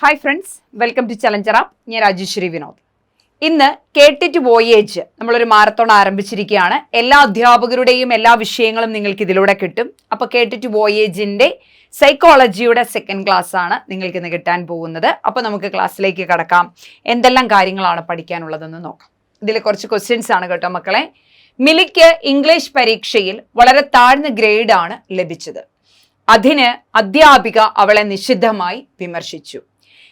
Hi friends welcome to challenger app ഞാൻ രാജേശ്വരി വിനോദ്. ഇന്ന് കേട്ടിട്ട് വോയേജ് നമ്മളൊരു മാരത്തോൺ ആരംഭിച്ചിരിക്കുകയാണ്. എല്ലാ അധ്യാപകരുടെയും എല്ലാ വിഷയങ്ങളും നിങ്ങൾക്ക് ഇതിലൂടെ കിട്ടും. അപ്പോൾ കേട്ടിട്ട് വോയേജിന്റെ സൈക്കോളജിയുടെ സെക്കൻഡ് ക്ലാസ് ആണ് നിങ്ങൾക്ക് ഇന്ന് കിട്ടാൻ പോകുന്നത്. അപ്പോൾ നമുക്ക് ക്ലാസ്സിലേക്ക് കടക്കാം. എന്തെല്ലാം കാര്യങ്ങളാണ് പഠിക്കാനുള്ളതെന്ന് നോക്കാം. ഇതിൽ കുറച്ച് ക്വസ്റ്റ്യൻസ് ആണ് കേട്ടോ മക്കളെ. മിലിക്ക് ഇംഗ്ലീഷ് പരീക്ഷയിൽ വളരെ താഴ്ന്ന ഗ്രേഡാണ് ലഭിച്ചത്. അതിന് അധ്യാപിക അവളെ നിഷിദ്ധമായി വിമർശിച്ചു.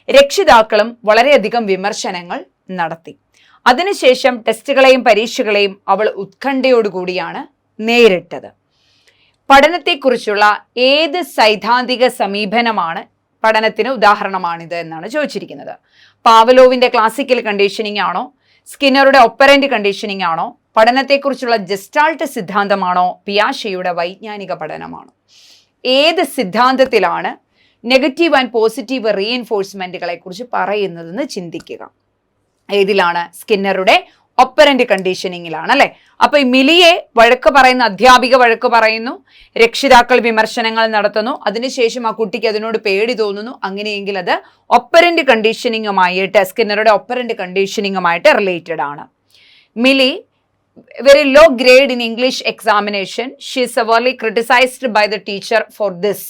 രക്ഷിതാക്കളും വളരെയധികം വിമർശനങ്ങൾ നടത്തി. അതിനുശേഷം ടെസ്റ്റുകളെയും പരീക്ഷകളെയും അവൾ ഉത്കണ്ഠയോടുകൂടിയാണ് നേരിട്ടത്. പഠനത്തെക്കുറിച്ചുള്ള ഏത് സൈദ്ധാന്തിക സമീപനമാണ് പഠനത്തിന് ഉദാഹരണമാണിത് എന്നാണ് ചോദിച്ചിരിക്കുന്നത്. പാവലോവിന്റെ ക്ലാസിക്കൽ കണ്ടീഷനിങ് ആണോ? സ്കിന്നറുടെ ഒപ്പറന്റ് കണ്ടീഷനിങ് ആണോ? പഠനത്തെക്കുറിച്ചുള്ള ജസ്റ്റാൾട്ട് സിദ്ധാന്തമാണോ? പിയാഷയുടെ വൈജ്ഞാനിക പഠനമാണോ. ഏത് സിദ്ധാന്തത്തിലാണ് നെഗറ്റീവ് ആൻഡ് പോസിറ്റീവ് റീഎൻഫോഴ്സ്മെന്റുകളെ കുറിച്ച് പറയുന്നതെന്ന് ചിന്തിക്കുക. ഏതിലാണ് സ്കിന്നറുടെ ഒപ്പറന്റ് കണ്ടീഷനിങ്ങിലാണ് അല്ലെ? അപ്പൊ ഈ മിലിയെ വഴക്ക് പറയുന്ന അധ്യാപിക വഴക്ക് പറയുന്നു രക്ഷിതാക്കൾ വിമർശനങ്ങൾ നടത്തുന്നു അതിനുശേഷം ആ കുട്ടിക്ക് അതിനോട് പേടി തോന്നുന്നു അങ്ങനെയെങ്കിൽ അത് ഒപ്പറന്റ് കണ്ടീഷനിങ്ങുമായിട്ട് സ്കിന്നറുടെ ഒപ്പറന്റ് കണ്ടീഷനിങ്ങുമായിട്ട് റിലേറ്റഡ് ആണ്. Mili very low grade in English examination she's is criticised by the teacher for this.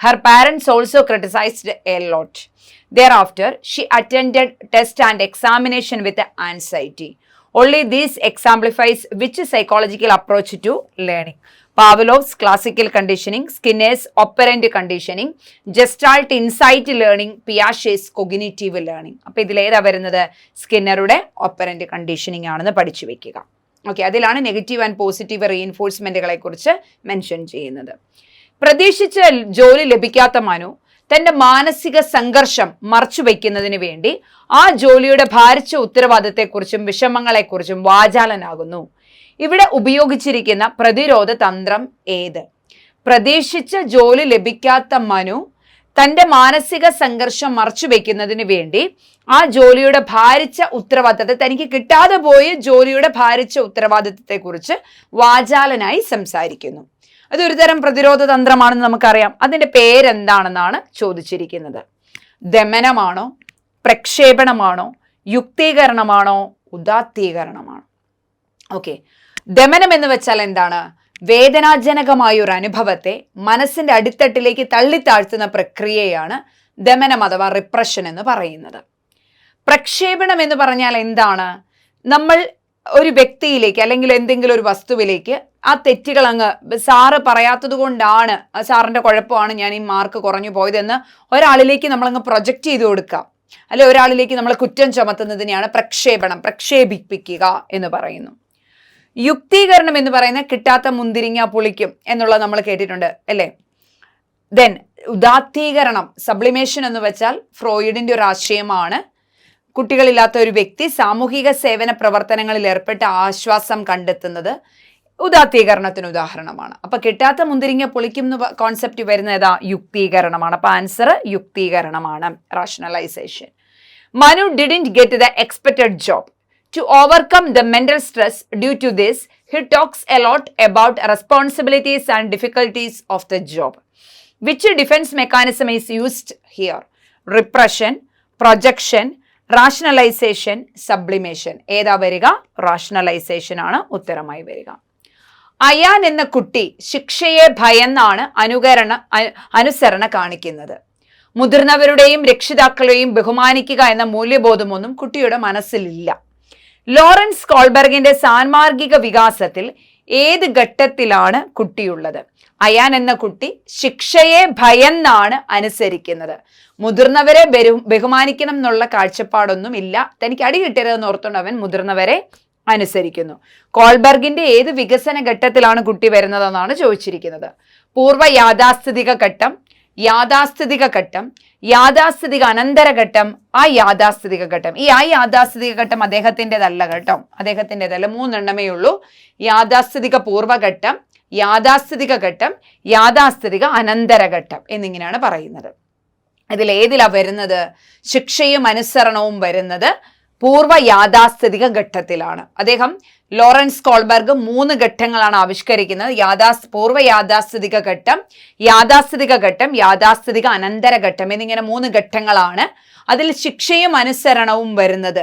Her parents also criticized a lot. Thereafter, she attended test and examination with anxiety. Only this exemplifies which psychological approach to learning. Pavlov's classical conditioning, Skinner's operant conditioning, Gestalt insight learning, Piaget's cognitive learning. അപ്പോൾ ഇതിലേതാ വരുന്നത് സ്കിന്നറുടെ operant conditioning ആണെന്ന് പഠിച്ചു വെക്കുക okay അതിലാണ് negative and positive റീഇൻഫോഴ്സ്മെന്റുകളെ കുറിച്ച് mention ചെയ്യുന്നത് പ്രതീക്ഷിച്ച ജോലി ലഭിക്കാത്ത മനു തന്റെ മാനസിക സംഘർഷം മറച്ചു വയ്ക്കുന്നതിന് വേണ്ടി ആ ജോലിയുടെ ഭാരിച്ച ഉത്തരവാദിത്തത്തെക്കുറിച്ചും വിഷമങ്ങളെക്കുറിച്ചും വാചാലനാകുന്നു. ഇവിടെ ഉപയോഗിച്ചിരിക്കുന്ന പ്രതിരോധ തന്ത്രം ഏത്? പ്രതീക്ഷിച്ച ജോലി ലഭിക്കാത്ത മനു തന്റെ മാനസിക സംഘർഷം മറച്ചു വെക്കുന്നതിന് വേണ്ടി ആ ജോലിയുടെ ഭാരിച്ച ഉത്തരവാദിത്തത്തെ തനിക്ക് കിട്ടാതെ പോയ ജോലിയുടെ ഭാരിച്ച ഉത്തരവാദിത്തത്തെക്കുറിച്ച് വാചാലനായി സംസാരിക്കുന്നു. അത് ഒരു തരം പ്രതിരോധ തന്ത്രമാണെന്ന് നമുക്കറിയാം. അതിന്റെ പേരെന്താണെന്നാണ് ചോദിച്ചിരിക്കുന്നത്. ദമനമാണോ? പ്രക്ഷേപണമാണോ? യുക്തീകരണമാണോ? ഉദാത്തീകരണമാണോ? ഓക്കെ. ദമനം എന്ന് വെച്ചാൽ എന്താണ്? വേദനാജനകമായ ഒരു അനുഭവത്തെ മനസ്സിന്റെ അടിത്തട്ടിലേക്ക് തള്ളിത്താഴ്ത്തുന്ന പ്രക്രിയയാണ് ദമനം അഥവാ റിപ്രഷൻ എന്ന് പറയുന്നത്. പ്രക്ഷേപണം എന്ന് പറഞ്ഞാൽ എന്താണ്? നമ്മൾ ഒരു വ്യക്തിയിലേക്ക് അല്ലെങ്കിൽ എന്തെങ്കിലും ഒരു വസ്തുവിലേക്ക് ആ തെറ്റുകൾ അങ്ങ് സാറ് പറയാത്തത് കൊണ്ടാണ് സാറിന്റെ കുഴപ്പമാണ് ഞാൻ ഈ മാർക്ക് കുറഞ്ഞു പോയതെന്ന് ഒരാളിലേക്ക് നമ്മളങ്ങ് പ്രൊജക്റ്റ് ചെയ്ത് കൊടുക്കാം അല്ലെ ഒരാളിലേക്ക് നമ്മൾ കുറ്റം ചുമത്തുന്നതിനെയാണ് പ്രക്ഷേപണം പ്രക്ഷേപിപ്പിക്കുക എന്ന് പറയുന്നു. യുക്തീകരണം എന്ന് പറയുന്ന കിട്ടാത്ത മുന്തിരിങ്ങ പുളിക്കും എന്നുള്ളത് നമ്മൾ കേട്ടിട്ടുണ്ട് അല്ലേ? ദെൻ ഉദാത്തീകരണം സബ്ലിമേഷൻ എന്ന് വെച്ചാൽ ഫ്രോയിഡിന്റെ ഒരു ആശയമാണ്. കുട്ടികളില്ലാത്ത ഒരു വ്യക്തി സാമൂഹിക സേവന പ്രവർത്തനങ്ങളിൽ ഏർപ്പെട്ട ആശ്വാസം കണ്ടെത്തുന്നത് ഉദാത്തീകരണത്തിന് ഉദാഹരണമാണ്. അപ്പൊ കിട്ടാത്ത മുന്തിരിങ്ങ പൊളിക്കും കോൺസെപ്റ്റ് വരുന്ന ഏതാ? യുക്തീകരണമാണ്. അപ്പൊ answer യുക്തീകരണമാണ്. Rationalisation Manu didn't get the expected job to overcome the mental stress due to this he talks a lot about responsibilities and difficulties of the job which Which mechanism is used here repression Repression, projection, sublimation ഏതാ വരിക? Rationalisation ആണ് ഉത്തരമായി വരിക. അയാൻ എന്ന കുട്ടി ശിക്ഷയെ ഭയന്നാണ് അനുകരണ അനുസരണ കാണിക്കുന്നത്. മുതിർന്നവരുടെയും രക്ഷിതാക്കളെയും ബഹുമാനിക്കുക എന്ന മൂല്യബോധമൊന്നും കുട്ടിയുടെ മനസ്സിലില്ല. ലോറൻസ് കോൾബർഗിന്റെ സാൻമാർഗിക വികാസത്തിൽ ഏത് ഘട്ടത്തിലാണ് കുട്ടിയുള്ളത്? അയാൻ എന്ന കുട്ടി ശിക്ഷയെ ഭയന്നാണ് അനുസരിക്കുന്നത്. മുതിർന്നവരെ ബഹു ബഹുമാനിക്കണം എന്നുള്ള കാഴ്ചപ്പാടൊന്നും ഇല്ല. തനിക്ക് അടി കിട്ടരുതെന്ന് ഓർത്തുകൊണ്ട് അവൻ മുതിർന്നവരെ അനുസരിക്കുന്നു. കോൾബർഗിന്റെ ഏത് വികസന ഘട്ടത്തിലാണ് കുട്ടി വരുന്നതെന്നാണ് ചോദിച്ചിരിക്കുന്നത്. പൂർവ യാഥാസ്ഥിതിക ഘട്ടം യാഥാസ്ഥിതിക ഘട്ടം യാഥാസ്ഥിതിക അനന്തരഘട്ടം ആ യാഥാസ്ഥിതിക ഘട്ടം ഈ ആ യാഥാസ്ഥിതിക ഘട്ടം അദ്ദേഹത്തിന്റെതല്ല കേട്ടോ. അദ്ദേഹത്തിന്റെതല്ല മൂന്നെണ്ണമേ ഉള്ളൂ. യാഥാസ്ഥിതിക പൂർവഘട്ടം യാഥാസ്ഥിതിക ഘട്ടം യാഥാസ്ഥിതിക അനന്തരഘട്ടം എന്നിങ്ങനെയാണ് പറയുന്നത്. ഇതിൽ ഏതിലാണ് വരുന്നത്? ശിക്ഷയും അനുസരണവും വരുന്നത് പൂർവ യാഥാസ്ഥിതിക ഘട്ടത്തിലാണ്. അദ്ദേഹം ലോറൻസ് കോൾബർഗ് മൂന്ന് ഘട്ടങ്ങളാണ് ആവിഷ്കരിക്കുന്നത്. യാഥാസ് പൂർവ യാഥാസ്ഥിതിക ഘട്ടം യാഥാസ്ഥിതിക ഘട്ടം യാഥാസ്ഥിതിക അനന്തര ഘട്ടം എന്നിങ്ങനെ മൂന്ന് ഘട്ടങ്ങളാണ് അതിൽ ശിക്ഷയും അനുസരണവും വരുന്നത്.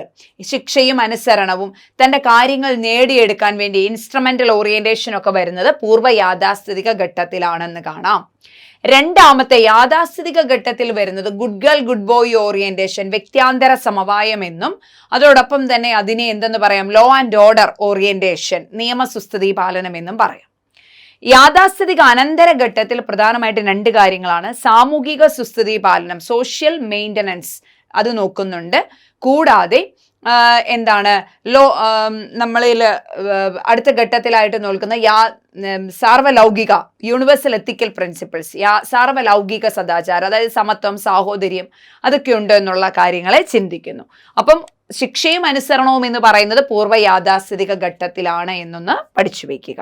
ശിക്ഷയും അനുസരണവും തന്റെ കാര്യങ്ങൾ നേടിയെടുക്കാൻ വേണ്ടി ഇൻസ്ട്രുമെന്റൽ ഓറിയന്റേഷൻ ഒക്കെ വരുന്നത് പൂർവ യാഥാസ്ഥിതിക ഘട്ടത്തിലാണെന്ന് കാണാം. രണ്ടാമത്തെ യാഥാസ്ഥിതിക ഘട്ടത്തിൽ വരുന്നത് good girl good boy orientation വ്യക്തിയാന്തര സമവായം എന്നും അതോടൊപ്പം തന്നെ അതിനെ എന്തെന്ന് പറയാം? ലോ ആൻഡ് ഓർഡർ ഓറിയന്റേഷൻ നിയമസുസ്ഥിതി പാലനം എന്നും പറയാം. യാഥാസ്ഥിതിക അനന്തര ഘട്ടത്തിൽ പ്രധാനമായിട്ട് രണ്ട് കാര്യങ്ങളാണ്. സാമൂഹിക സുസ്ഥിതി പാലനം സോഷ്യൽ മെയിന്റനൻസ് അത് നോക്കുന്നുണ്ട്. കൂടാതെ എന്താണ് ലോ നമ്മളിൽ അടുത്ത ഘട്ടത്തിലായിട്ട് നോക്കുന്ന യാ സാർവലൗകിക യൂണിവേഴ്സൽ എത്തിക്കൽ പ്രിൻസിപ്പിൾസ് യാ സാർവലൗകിക സദാചാരം അതായത് സമത്വം സാഹോദര്യം അതൊക്കെ ഉണ്ട് എന്നുള്ള കാര്യങ്ങളെ ചിന്തിക്കുന്നു. അപ്പം ശിക്ഷയും അനുസരണവും എന്ന് പറയുന്നത് പൂർവ യാഥാസ്ഥിതിക ഘട്ടത്തിലാണ് എന്നൊന്ന് പഠിച്ചു വയ്ക്കുക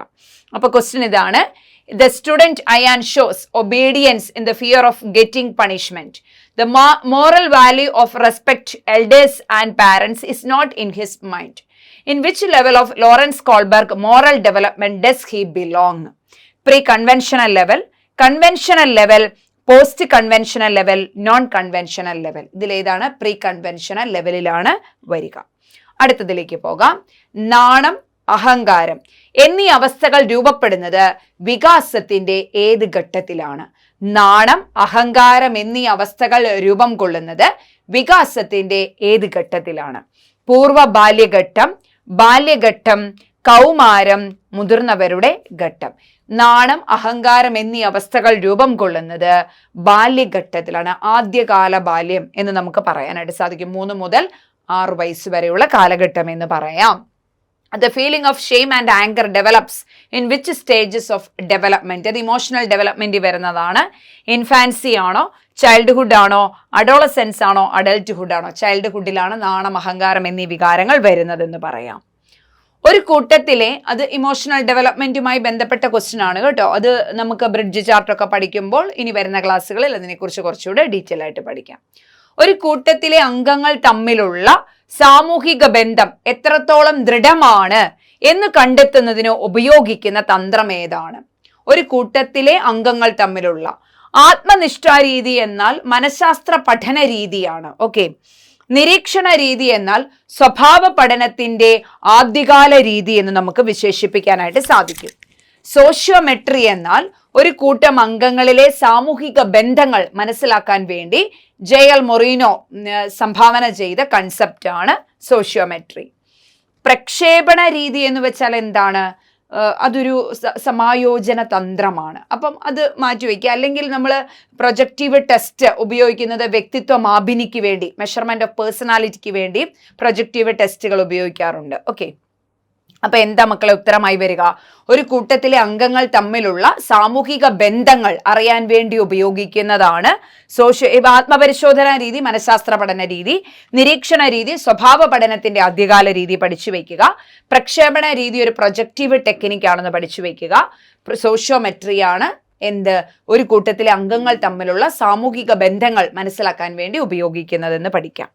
അപ്പൊ ക്വസ്റ്റ്യൻ ഇതാണ് the student I and shows obedience in the fear of getting punishment moral value of respect elders and parents is not in his mind in which level of Lawrence Kohlberg moral development does he belong pre conventional level conventional level post conventional level non conventional level ഇതിലേതാണ് pre conventional ലെവലിലാണ് വരിക. അടുത്തതിലേക്ക് പോകാം. നാണം അഹങ്കാരം എന്നീ അവസ്ഥകൾ രൂപപ്പെടുന്നത് വികാസത്തിന്റെ ഏത് ഘട്ടത്തിലാണ്? നാണം അഹങ്കാരം എന്നീ അവസ്ഥകൾ രൂപം കൊള്ളുന്നത് വികാസത്തിന്റെ ഏത് ഘട്ടത്തിലാണ്? പൂർവ ബാല്യഘട്ടം ബാല്യഘട്ടം കൗമാരം മുതിർന്നവരുടെ ഘട്ടം. നാണം അഹങ്കാരം എന്നീ അവസ്ഥകൾ രൂപം കൊള്ളുന്നത് ബാല്യഘട്ടത്തിലാണ്. ആദ്യകാല ബാല്യം എന്ന് നമുക്ക് പറയാനായിട്ട് സാധിക്കും. മൂന്ന് മുതൽ ആറു വയസ്സ് വരെയുള്ള കാലഘട്ടം എന്ന് പറയാം. The feeling of shame and anger develops in which stages of development അത് ഇമോഷണൽ ഡെവലപ്മെന്റ് വരുന്നതാണ്. ഇൻഫാൻസി ആണോ ചൈൽഡ്ഹുഡ് ആണോ അഡോളസെൻസ് ആണോ അഡൽട്ട്ഹുഡ് ആണോ? ചൈൽഡ്ഹുഡിലാണ് നാണം അഹങ്കാരം എന്നീ വികാരങ്ങൾ വരുന്നതെന്ന് പറയാം. ഒരു കൂട്ടത്തിലെ അത് ഇമോഷണൽ ഡെവലപ്മെന്റുമായി ബന്ധപ്പെട്ട ക്വസ്റ്റ്യൻ ആണ് കേട്ടോ. അത് നമുക്ക് ബ്രിഡ്ജ് ചാർട്ടൊക്കെ പഠിക്കുമ്പോൾ ഇനി വരുന്ന ക്ലാസ്സുകളിൽ അതിനെക്കുറിച്ച് കുറച്ചുകൂടെ ഡീറ്റെയിൽ ആയിട്ട് പഠിക്കാം. ഒരു കൂട്ടത്തിലെ അംഗങ്ങൾ തമ്മിലുള്ള സാമൂഹിക ബന്ധം എത്രത്തോളം ദൃഢമാണ് എന്ന് കണ്ടെത്തുന്നതിന് ഉപയോഗിക്കുന്ന തന്ത്രം ഏതാണ്? ഒരു കൂട്ടത്തിലെ അംഗങ്ങൾ തമ്മിലുള്ള ആത്മനിഷ്ഠാരീതി എന്നാൽ മനഃശാസ്ത്ര പഠന രീതിയാണ് ഓക്കെ നിരീക്ഷണ രീതി എന്നാൽ സ്വഭാവ പഠനത്തിന്റെ ആദ്യകാല രീതി എന്ന് നമുക്ക് വിശേഷിപ്പിക്കാനായിട്ട് സാധിക്കും. സോഷ്യോമെട്രി എന്നാൽ ഒരു കൂട്ടം അംഗങ്ങളിലെ സാമൂഹിക ബന്ധങ്ങൾ മനസ്സിലാക്കാൻ വേണ്ടി ജെ എൽ മൊറീനോ സംഭാവന ചെയ്ത കൺസെപ്റ്റ് ആണ് സോഷ്യോമെട്രി. പ്രക്ഷേപണ രീതി എന്ന് വെച്ചാൽ എന്താണ്? അതൊരു സമായോജന തന്ത്രമാണ്. അപ്പം അത് മാറ്റിവെക്കുക അല്ലെങ്കിൽ നമ്മൾ പ്രൊജക്റ്റീവ് ടെസ്റ്റ് ഉപയോഗിക്കുന്നത് വ്യക്തിത്വ മാപിനിക്ക് വേണ്ടി മെഷർമെന്റ് ഓഫ് പേഴ്സണാലിറ്റിക്ക് വേണ്ടി പ്രൊജക്റ്റീവ് ടെസ്റ്റുകൾ ഉപയോഗിക്കാറുണ്ട്. ഓക്കെ അപ്പൊ എന്താ മക്കളെ ഉത്തരമായി വരിക? ഒരു കൂട്ടത്തിലെ അംഗങ്ങൾ തമ്മിലുള്ള സാമൂഹിക ബന്ധങ്ങൾ അറിയാൻ വേണ്ടി ഉപയോഗിക്കുന്നതാണ് സോഷ്യ ആത്മപരിശോധന രീതി മനഃശാസ്ത്ര പഠന രീതി നിരീക്ഷണ രീതി സ്വഭാവ പഠനത്തിന്റെ ആദ്യകാല രീതി പഠിച്ചു വയ്ക്കുക. പ്രക്ഷേപണ രീതി ഒരു പ്രൊജക്റ്റീവ് ടെക്നിക് ആണെന്ന് പഠിച്ചു വയ്ക്കുക. സോഷ്യോമെട്രിയാണ് എന്ത്? ഒരു കൂട്ടത്തിലെ അംഗങ്ങൾ തമ്മിലുള്ള സാമൂഹിക ബന്ധങ്ങൾ മനസ്സിലാക്കാൻ വേണ്ടി ഉപയോഗിക്കുന്നതെന്ന് പഠിക്കാം.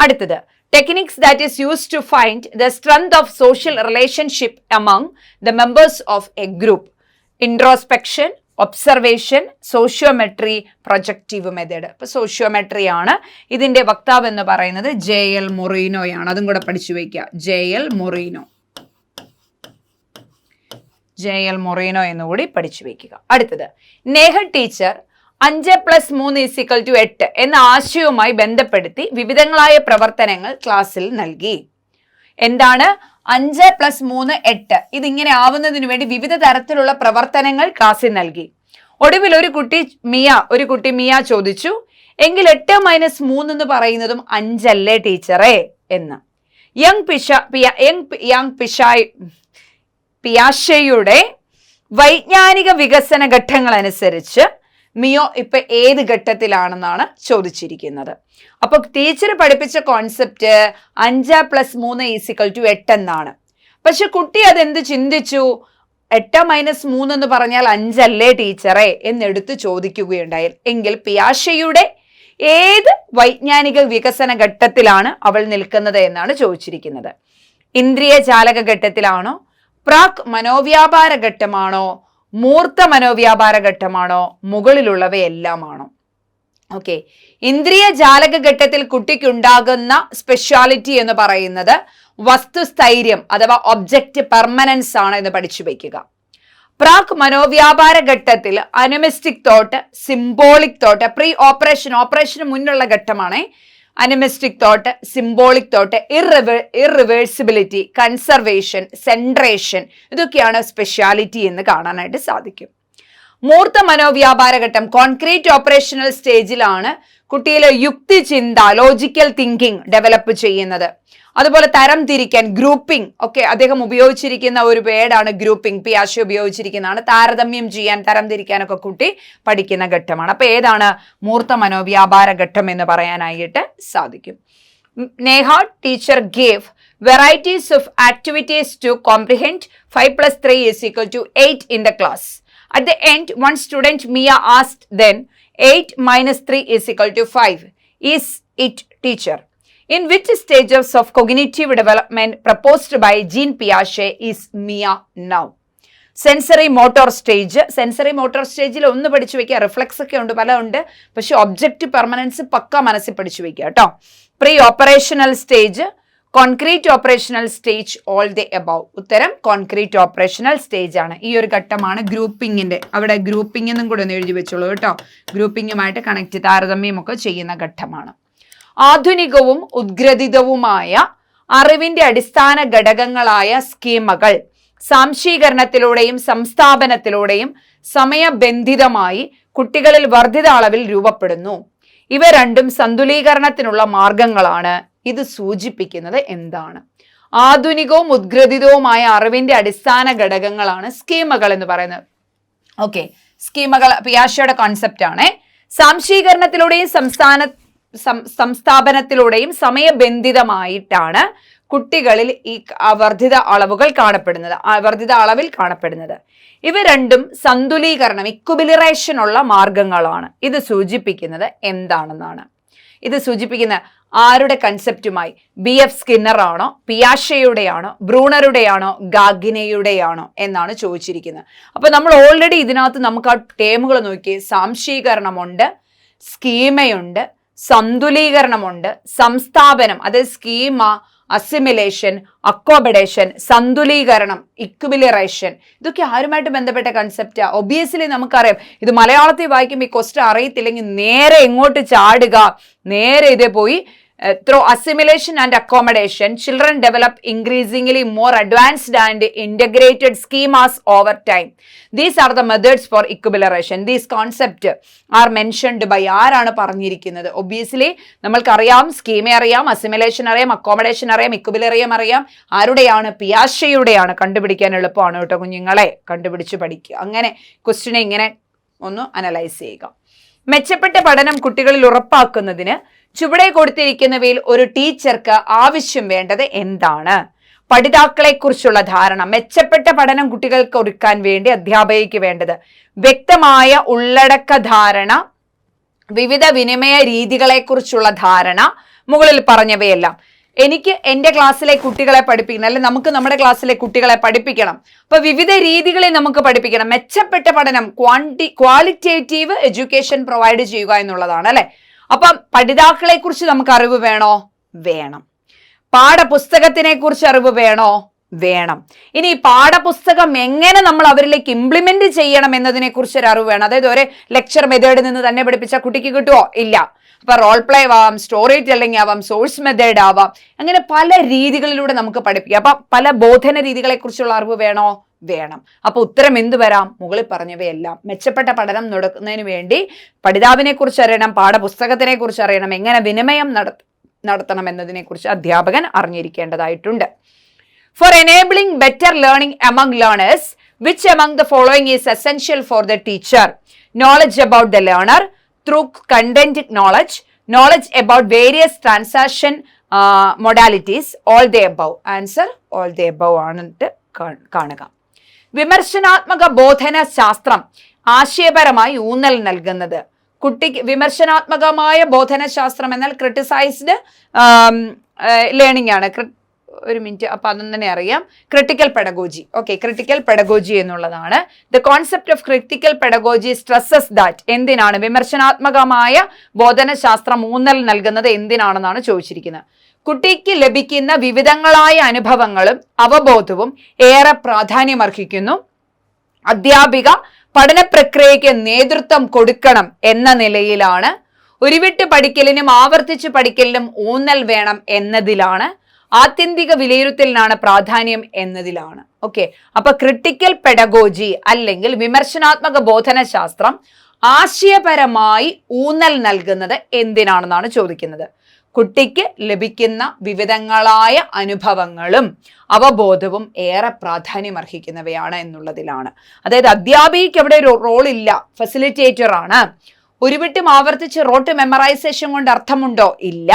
അടുത്തത് techniques that is use to find the strength of social relationship among the members of a group introspection observation sociometry projective method ഇപ്പോൾ സോഷ്യോമെട്രി ആണ്. ഇതിന്റെ വക്താവ് എന്ന് പറയുന്നത് ജെ എൽ മൊറീനോയാണ് അതും കൂടെ പഠിച്ചു വയ്ക്കുക. J L Moreno J L Moreno എന്നുകൂടി പഠിച്ചു വയ്ക്കുക. അടുത്തത്. നേഹ ടീച്ചർ അഞ്ച് പ്ലസ് മൂന്ന് ഈസിക്കൽ ടു എട്ട് എന്ന ആശയവുമായി ബന്ധപ്പെടുത്തി വിവിധങ്ങളായ പ്രവർത്തനങ്ങൾ ക്ലാസ്സിൽ നൽകി. എന്താണ്? അഞ്ച് പ്ലസ് മൂന്ന് എട്ട്. ഇതിങ്ങനെ ആവുന്നതിന് വേണ്ടി വിവിധ തരത്തിലുള്ള പ്രവർത്തനങ്ങൾ ക്ലാസ്സിൽ നൽകി. ഒടുവിൽ ഒരു കുട്ടി മിയ ഒരു കുട്ടി മിയ ചോദിച്ചു എങ്കിൽ എട്ട് മൈനസ് മൂന്ന് എന്ന് പറയുന്നതും അഞ്ചല്ലേ ടീച്ചറേ? എന്ന്. യങ് പിഷ പിയ യങ് യങ് പിഷായ് പിയാഷയുടെ വൈജ്ഞാനിക വികസന ഘട്ടങ്ങൾ അനുസരിച്ച് മിയോ ഇപ്പൊ ഏത് ഘട്ടത്തിലാണെന്നാണ് ചോദിച്ചിരിക്കുന്നത്. അപ്പൊ ടീച്ചർ പഠിപ്പിച്ച കോൺസെപ്റ്റ് അഞ്ച് പ്ലസ് മൂന്ന് ഈസിക്കൽ ടു എട്ട് എന്നാണ്. പക്ഷെ കുട്ടി അതെന്ത് ചിന്തിച്ചു? എട്ട് മൈനസ് മൂന്ന് എന്ന് പറഞ്ഞാൽ അഞ്ചല്ലേ ടീച്ചറെ എന്നെടുത്ത് ചോദിക്കുകയുണ്ടായി. എങ്കിൽ പിയാഷയുടെ ഏത് വൈജ്ഞാനിക വികസന ഘട്ടത്തിലാണ് അവൾ നിൽക്കുന്നത് എന്നാണ് ചോദിച്ചിരിക്കുന്നത്. ഇന്ദ്രിയ ചാലക ഘട്ടത്തിലാണോ? പ്രാക് മനോവ്യാപാര ഘട്ടമാണോ? മൂർത്ത മനോവ്യാപാര ഘട്ടമാണോ? മുകളിലുള്ളവയെല്ലാമാണോ? ഓക്കെ ഇന്ദ്രിയ ജാലക ഘട്ടത്തിൽ കുട്ടിക്കുണ്ടാകുന്ന സ്പെഷ്യാലിറ്റി എന്ന് പറയുന്നത് വസ്തുസ്ഥൈര്യം അഥവാ ഒബ്ജക്റ്റ് പെർമനൻസ് ആണ് എന്ന് പഠിച്ചു വയ്ക്കുക പ്രാക് മനോവ്യാപാര ഘട്ടത്തിൽ animistic thought symbolic thought pre operation ഓപ്പറേഷന് മുന്നുള്ള ഘട്ടമാണ്. അനിമിസ്റ്റിക് തോട്ട് സിംബോളിക് തോട്ട് ഇറിവേ ഇറിവേഴ്സിബിലിറ്റി കൺസർവേഷൻ സെൻട്രേഷൻ ഇതൊക്കെയാണ് സ്പെഷ്യാലിറ്റി എന്ന് കാണാനായിട്ട് സാധിക്കും. മൂർത്ത മനോവ്യാപാര ഘട്ടം കോൺക്രീറ്റ് ഓപ്പറേഷണൽ സ്റ്റേജിലാണ് കുട്ടിയിലെ യുക്തി ചിന്ത ലോജിക്കൽ തിങ്കിങ് ഡെവലപ്പ് ചെയ്യുന്നത്. അതുപോലെ തരം തിരിക്കാൻ ഗ്രൂപ്പിംഗ് ഒക്കെ അദ്ദേഹം ഉപയോഗിച്ചിരിക്കുന്ന ഒരു വേർഡാണ് ഗ്രൂപ്പിംഗ് പി പിയാഷി ഉപയോഗിച്ചിരിക്കുന്നതാണ്. താരതമ്യം ചെയ്യാൻ തരം തിരിക്കാനൊക്കെ കുട്ടി പഠിക്കുന്ന ഘട്ടമാണ്. അപ്പൊ ഏതാണ് മൂർത്ത മനോവ്യാപാര ഘട്ടം എന്ന് പറയാനായിട്ട് സാധിക്കും. Neha teacher gave varieties of activities to comprehend five plus three is equal to eight in the class At the end, one student Mia asked then 8 minus 3 is equal to 5. Is it teacher? In which stages of cognitive development proposed by Jean Piaget is Mia now? Sensory motor stage sensory motor സ്റ്റേജിൽ ഒന്ന് പഠിച്ചു വെക്കുക. Reflux ഒക്കെ ഉണ്ട് പല ഉണ്ട്. പക്ഷെ object permanence പക്ക മനസ്സിൽ പഠിച്ചു വെക്കുക കേട്ടോ. Pre operational stage concrete operational stage all the above ഉത്തരം കോൺക്രീറ്റ് ഓപ്പറേഷണൽ സ്റ്റേജ് ആണ്. ഈ ഒരു ഘട്ടമാണ് ഗ്രൂപ്പിങ്ങിന്റെ അവിടെ ഗ്രൂപ്പിംഗ് എന്നും കൂടെ ഒന്ന് എഴുതി വെച്ചോളൂ കേട്ടോ. ഗ്രൂപ്പിങ്ങുമായിട്ട് കണക്ട് താരതമ്യമൊക്കെ ചെയ്യുന്ന ഘട്ടമാണ്. ആധുനികവും ഉദ്ഗ്രഥിതവുമായ അറിവിന്റെ അടിസ്ഥാന ഘടകങ്ങളായ സ്കീമകൾ സാംശീകരണത്തിലൂടെയും സംസ്ഥാപനത്തിലൂടെയും സമയബന്ധിതമായി കുട്ടികളിൽ വർദ്ധിത അളവിൽ രൂപപ്പെടുന്നു. ഇവ രണ്ടും സന്തുലീകരണത്തിനുള്ള മാർഗങ്ങളാണ്. ഇത് സൂചിപ്പിക്കുന്നത് എന്താണ്? ആധുനികവും ഉദ്ഗ്രഥിതവുമായ അറിവിന്റെ അടിസ്ഥാന ഘടകങ്ങളാണ് സ്കീമകൾ എന്ന് പറയുന്നത്. ഓക്കെ. സ്കീമകൾ പിയാഷയുടെ കോൺസെപ്റ്റ് ആണ്. സാംശീകരണത്തിലൂടെയും സംസ്ഥാന സംസ്ഥാപനത്തിലൂടെയും സമയബന്ധിതമായിട്ടാണ് കുട്ടികളിൽ ഈ വർദ്ധിത അളവുകൾ കാണപ്പെടുന്നത് വർദ്ധിത അളവിൽ കാണപ്പെടുന്നത്. ഇവ രണ്ടും സന്തുലീകരണം ഇക്വിബിലറേഷൻ ഉള്ള മാർഗങ്ങളാണ്. ഇത് സൂചിപ്പിക്കുന്നത് എന്താണെന്നാണ്. ഇത് സൂചിപ്പിക്കുന്ന ആരുടെ കൺസെപ്റ്റുമായി ബി. എഫ്. സ്കിന്നറാണോ പിയാഷയുടെയാണോ ബ്രൂണറുടെയാണോ ഗാഗിനയുടെയാണോ എന്നാണ് ചോദിച്ചിരിക്കുന്നത്. അപ്പോൾ നമ്മൾ ഓൾറെഡി ഇതിനകത്ത് നമുക്ക് ആ ടേമുകൾ നോക്കി സാംശീകരണമുണ്ട് സ്കീമയുണ്ട് സന്തുലീകരണമുണ്ട്. സംസ്ഥാപനം അതായത് സ്കീമ അസിമിലേഷൻ അക്കോബഡേഷൻ സന്തുലീകരണം ഇക്വിലറേഷൻ ഇതൊക്കെ ആരുമായിട്ട് ബന്ധപ്പെട്ട കൺസെപ്റ്റാ ഒബിയസ്ലി നമുക്കറിയാം. ഇത് മലയാളത്തിൽ വായിക്കുമ്പോൾ ഈ ക്വസ്റ്റൻ അറിയത്തില്ലെങ്കിൽ നേരെ എങ്ങോട്ട് ചാടുക? നേരെ ഇതേ പോയി through assimilation and accommodation children develop increasingly more advanced and integrated schemas over time these are the methods for equilibration these concept are mentioned by ആരാണ് പറഞ്ഞിരിക്കുന്നത്? ഒബ്വിയസ്ലി നമ്മൾക്കറിയാം സ്കീമേ അറിയാം അസിമുലേഷൻ അറിയാം അക്കോമഡേഷൻ അറിയാം ഇക്വിലറിയം അറിയാം. ആരുടെയാണ്? പിയാഷയുടെയാണ് കണ്ടുപിടിക്കാൻ എളുപ്പമാണ് കേട്ടോ കുഞ്ഞുങ്ങളെ. കണ്ടുപിടിച്ച് പഠിക്കുക. അങ്ങനെ ക്വസ്റ്റിനെ ഇങ്ങനെ ഒന്ന് അനലൈസ് ചെയ്യുക. മെച്ചപ്പെട്ട പഠനം കുട്ടികളിൽ ഉറപ്പാക്കുന്നതിന് ചുവടെ കൊടുത്തിരിക്കുന്നവയിൽ ഒരു ടീച്ചർക്ക് ആവശ്യം വേണ്ടത് എന്താണ്? പഠിതാക്കളെ കുറിച്ചുള്ള ധാരണ മെച്ചപ്പെട്ട പഠനം കുട്ടികൾക്ക് ഒരുക്കാൻ വേണ്ടി അധ്യാപകയ്ക്ക് വേണ്ടത്. വ്യക്തമായ ഉള്ളടക്ക ധാരണ വിവിധ വിനിമയ രീതികളെ കുറിച്ചുള്ള ധാരണ മുകളിൽ പറഞ്ഞവയെല്ലാം. എനിക്ക് എന്റെ ക്ലാസ്സിലെ കുട്ടികളെ പഠിപ്പിക്കണം അല്ലെ നമുക്ക് നമ്മുടെ ക്ലാസ്സിലെ കുട്ടികളെ പഠിപ്പിക്കണം. അപ്പൊ വിവിധ രീതികളിൽ നമുക്ക് പഠിപ്പിക്കണം. മെച്ചപ്പെട്ട പഠനം ക്വാണ്ടി ക്വാളിറ്റേറ്റീവ് എഡ്യൂക്കേഷൻ പ്രൊവൈഡ് ചെയ്യുക എന്നുള്ളതാണ് അല്ലെ? അപ്പം പഠിതാക്കളെ കുറിച്ച് നമുക്ക് അറിവ് വേണോ? വേണം. പാഠപുസ്തകത്തിനെ കുറിച്ച് അറിവ് വേണോ? വേണം. ഇനി പാഠപുസ്തകം എങ്ങനെ നമ്മൾ അവരിലേക്ക് ഇംപ്ലിമെന്റ് ചെയ്യണം എന്നതിനെ കുറിച്ച് ഒരു അറിവ് വേണം. അതായത് ഒരു ലെക്ചർ മെത്തേഡിൽ നിന്ന് തന്നെ പഠിപ്പിച്ച കുട്ടിക്ക് കിട്ടുമോ ഇല്ല. അപ്പൊ റോൾ പ്ലേ ആവാം സ്റ്റോറി ടെല്ലിംഗ് ആവാം സോഴ്സ് മെത്തേഡ് ആവാം അങ്ങനെ പല രീതികളിലൂടെ നമുക്ക് പഠിപ്പിക്കാം. അപ്പൊ പല ബോധന രീതികളെ കുറിച്ചുള്ള അറിവ് വേണോ? വേണം. അപ്പോൾ ഉത്തരം എന്ത് വരാം? മുകളിൽ പറഞ്ഞവയെല്ലാം. മെച്ചപ്പെട്ട പഠനം നടക്കുന്നതിന് വേണ്ടി പഠിതാവിനെ കുറിച്ച് അറിയണം പാഠപുസ്തകത്തിനെ കുറിച്ച് അറിയണം എങ്ങനെ വിനിമയം നട നടത്തണം എന്നതിനെക്കുറിച്ച് അധ്യാപകൻ അറിഞ്ഞിരിക്കേണ്ടതായിട്ടുണ്ട്. For enabling better learning among learners which among the following is essential for the teacher knowledge about the learner through content knowledge knowledge about various transaction modalities all the above answer all the above ആണ് കാണുക. വിമർശനാത്മക ബോധന ശാസ്ത്രം ആശയപരമായി ഊന്നൽ നൽകുന്നത്. കുട്ടിക്ക് വിമർശനാത്മകമായ ബോധന ശാസ്ത്രം എന്നാൽ ക്രിട്ടിസൈസ്ഡ് ലേണിംഗ് ആണ്. ഒരു മിനിറ്റ് അപ്പം അതൊന്നും തന്നെ അറിയാം. Critical pedagogy okay critical pedagogy എന്നുള്ളതാണ്. The concept of critical pedagogy stresses that എന്തിനാണ്? വിമർശനാത്മകമായ ബോധനശാസ്ത്രം ഊന്നൽ നൽകുന്നത് എന്തിനാണെന്നാണ് ചോദിച്ചിരിക്കുന്നത്. കുട്ടിക്ക് ലഭിക്കുന്ന വിവിധങ്ങളായ അനുഭവങ്ങളും അവബോധവും ഏറെ പ്രാധാന്യമർഹിക്കുന്നു. അധ്യാപിക പഠന പ്രക്രിയയ്ക്ക് നേതൃത്വം കൊടുക്കണം എന്ന നിലയിലാണ്. ഉരുവിട്ട് പഠിക്കലിനും ആവർത്തിച്ച് പഠിക്കലിനും ഊന്നൽ വേണം എന്നതിലാണ്. ആത്യന്തിക വിലയിരുത്തലിനാണ് പ്രാധാന്യം എന്നതിലാണ്. ഓക്കെ. അപ്പൊ ക്രിട്ടിക്കൽ പെഡഗോജി അല്ലെങ്കിൽ വിമർശനാത്മക ബോധനശാസ്ത്രം ആശയപരമായി ഊന്നൽ നൽകുന്നത് എന്തിനാണെന്നാണ് ചോദിക്കുന്നത്. കുട്ടിക്ക് ലഭിക്കുന്ന വിവിധങ്ങളായ അനുഭവങ്ങളും അവബോധവും ഏറെ പ്രാധാന്യമർഹിക്കുന്നവയാണ് എന്നുള്ളതിലാണ്. അതായത് അധ്യാപികയ്ക്ക് അവിടെ ഒരു റോളില്ല ഫെസിലിറ്റേറ്റർ ആണ്. ഉരുവിട്ടും ആവർത്തിച്ച് റോട്ട് മെമ്മറൈസേഷൻ കൊണ്ട് അർത്ഥമുണ്ടോ? ഇല്ല.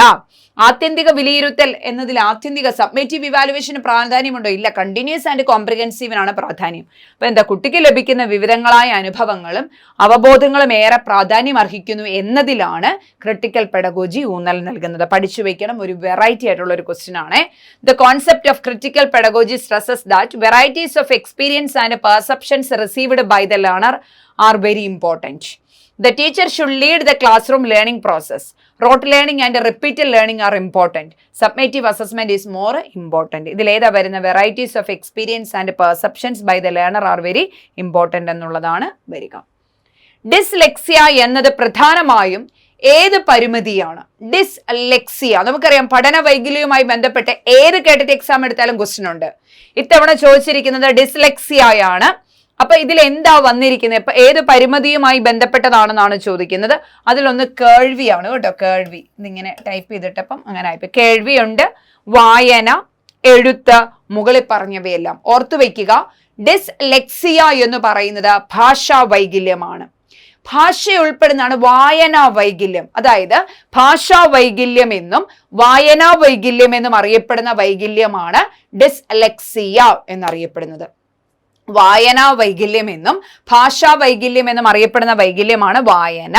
ആത്യന്തിക വിലയിരുത്തൽ എന്നതിൽ ആത്യന്തിക സബ്മേറ്റീവ് ഇവാലുവേഷന് പ്രാധാന്യമുണ്ടോ? ഇല്ല. കണ്ടിന്യൂസ് ആൻഡ് കോംപ്രിഹെൻസീവിനാണ് പ്രാധാന്യം. അപ്പൊ എന്താ? കുട്ടിക്ക് ലഭിക്കുന്ന വിവരങ്ങളായ അനുഭവങ്ങളും അവബോധങ്ങളും ഏറെ പ്രാധാന്യം അർഹിക്കുന്നു എന്നതിലാണ് ക്രിട്ടിക്കൽ പെഡഗോജി ഊന്നൽ നൽകുന്നത്. പഠിച്ചു വയ്ക്കണം ഒരു വെറൈറ്റി ആയിട്ടുള്ള ഒരു ക്വസ്റ്റ്യൻ ആണ്. The concept of critical pedagogy stresses that varieties of experience and perceptions received by the learner are very important The teacher should lead the classroom learning Rote rote learning and repeated learning are important summative assessment is more important ഇതിലേതാ വരുന്ന varieties of experience and perceptions by the learner are very important എന്നുള്ളതാണ് വരിക. Dyslexia എന്നത് പ്രധാനമായും ഏത് പരിമിതിയാണ്? Dyslexia നമുക്കറിയാം പഠന വൈകല്യവുമായി ബന്ധപ്പെട്ട് ഏത് കേട്ടിട്ട് എക്സാം എടുത്താലും ക്വസ്റ്റ്യൻ ഉണ്ട്. ഇത്തവണ ചോദിച്ചിരിക്കുന്നത് ഡിസ്ലെക്സിയയാണ് അപ്പൊ ഇതിൽ എന്താ വന്നിരിക്കുന്നത്? ഇപ്പൊ ഏത് പരിമിതിയുമായി ബന്ധപ്പെട്ടതാണെന്നാണ് ചോദിക്കുന്നത്. അതിലൊന്ന് കേൾവിയാണ് കേട്ടോ കേൾവി. ഇതിങ്ങനെ ടൈപ്പ് ചെയ്തിട്ടപ്പം അങ്ങനെ ആയിപ്പോ കേൾവിയുണ്ട് വായന എഴുത്ത് മുകളിൽ പറഞ്ഞവയെല്ലാം. ഓർത്തു വയ്ക്കുക ഡിസ്ലെക്സിയ എന്ന് പറയുന്നത് ഭാഷാ വൈകല്യമാണ്. ഭാഷ ഉൾപ്പെടുന്നതാണ് വായനാ വൈകല്യം. അതായത് ഭാഷാ വൈകല്യം എന്നും വായനാ വൈകല്യം എന്നും അറിയപ്പെടുന്ന വൈകല്യമാണ് ഡിസ്ലെക്സിയ എന്നറിയപ്പെടുന്നത്. വായനാ വൈകല്യം എന്നും ഭാഷാ വൈകല്യം എന്നും അറിയപ്പെടുന്ന വൈകല്യമാണ് വായന.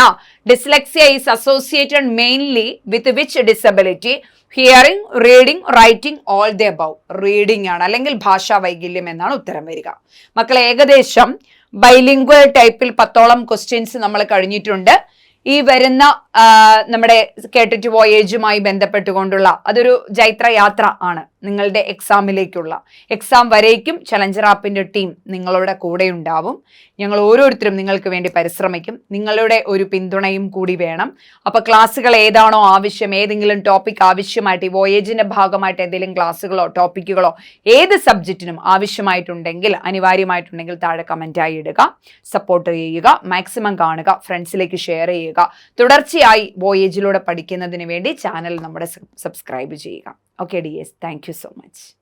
Dyslexia is associated mainly with which disability hearing reading writing all the above reading ആണ് അല്ലെങ്കിൽ ഭാഷാ വൈകല്യം എന്നാണ് ഉത്തരം വരിക. മക്കളെ ഏകദേശം ബൈലിംഗ്വൽ ടൈപ്പിൽ പത്തോളം ക്വസ്റ്റ്യൻസ് നമ്മൾ കഴിഞ്ഞിട്ടുണ്ട്. ഈ വരുന്ന നമ്മുടെ കേട്ടിട്ട് വോയേജുമായി ബന്ധപ്പെട്ടുകൊണ്ടുള്ള അതൊരു ജൈത്രയാത്ര ആണ്. നിങ്ങളുടെ എക്സാമിലേക്കുള്ള എക്സാം വരേക്കും ചലഞ്ചർ ആപ്പിന്റെ ടീം നിങ്ങളുടെ കൂടെ ഉണ്ടാവും. ഞങ്ങൾ ഓരോരുത്തരും നിങ്ങൾക്ക് വേണ്ടി പരിശ്രമിക്കും. നിങ്ങളുടെ ഒരു പിന്തുണയും കൂടി വേണം. അപ്പോൾ ക്ലാസ്സുകൾ ഏതാണോ ആവശ്യം ഏതെങ്കിലും ടോപ്പിക് ആവശ്യമായിട്ട് ഈ വോയേജിന്റെ ഭാഗമായിട്ട് എന്തെങ്കിലും ക്ലാസ്സുകളോ ടോപ്പിക്കുകളോ ഏത് സബ്ജക്റ്റിനും ആവശ്യമായിട്ടുണ്ടെങ്കിൽ അനിവാര്യമായിട്ടുണ്ടെങ്കിൽ താഴെ കമന്റായി ഇടുക. സപ്പോർട്ട് ചെയ്യുക മാക്സിമം കാണുക ഫ്രണ്ട്സിലേക്ക് ഷെയർ ചെയ്യുക. തുടർച്ചയായി വോയേജിലൂടെ പഠിക്കുന്നതിന് വേണ്ടി ചാനൽ നമ്മുടെ സബ്സ്ക്രൈബ് ചെയ്യുക. Okay, DS, thank you so much.